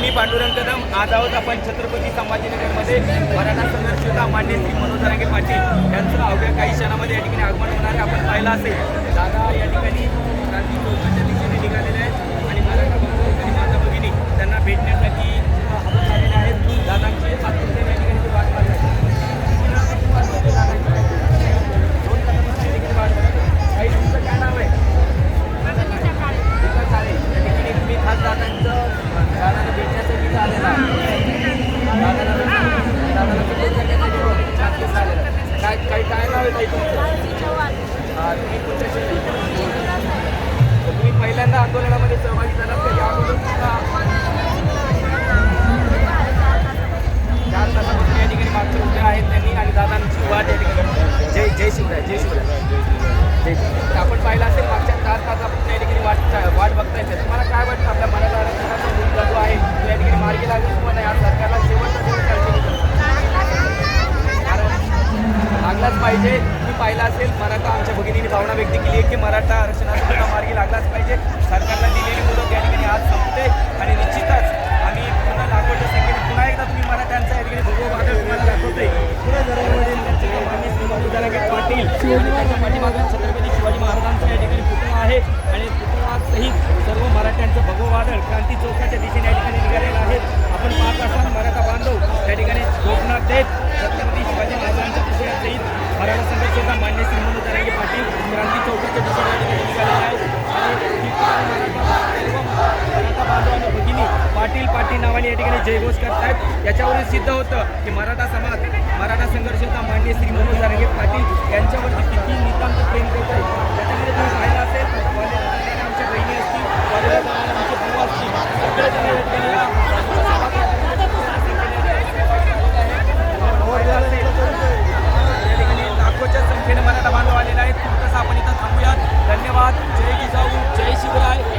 मी पांडुरंग कदम आज आहोत आपण छत्रपती संभाजीनगरमध्ये. मराठा संघर्ष योद्धा मान्य श्री मनोज रांगे पाटील यांचं अवघ्या काही क्षणामध्ये या ठिकाणी आगमन होणार आहे. आपण पाहिलं असेल दादा या ठिकाणी लागलाच पाहिजे. मी पाहिला असेल मराठा आमच्या भगिनीने भावना व्यक्त केली आहे की मराठा आरक्षणाचा मार्गी लागलाच पाहिजे. सरकारला दिलेली मुदत या ठिकाणी आज संपते आणि निश्चितच आम्ही पुन्हा लाखोच्या संख्येने पुन्हा एकदा तुम्ही मराठ्यांचा या ठिकाणी भगव वादळ तुम्हाला दाखवते पुन्हा श्री बाबूजारागे पाटील आणि छत्रपती शिवाजी महाराजांचा या ठिकाणी पुतळा आहे. आणि पुतळासहित सर्व मराठ्यांचं भगव वादळ क्रांती चौकात या ठिकाणी जयघोष करतायत. याच्यावरून सिद्ध होतं की मराठा समाज मराठा संघर्षता मान्य श्री मनोज रंगे पाटील यांच्यावरती किती नितांत प्रेम करत आहे त्याच्यामध्ये तुम्ही पाहिलं असेल आमच्या बहिणी असतील आमच्या भाऊ असतील ठिकाणी संख्येने मराठा आपण इथं थांबूयात. धन्यवाद. जय जिजाऊ जय शिवराय.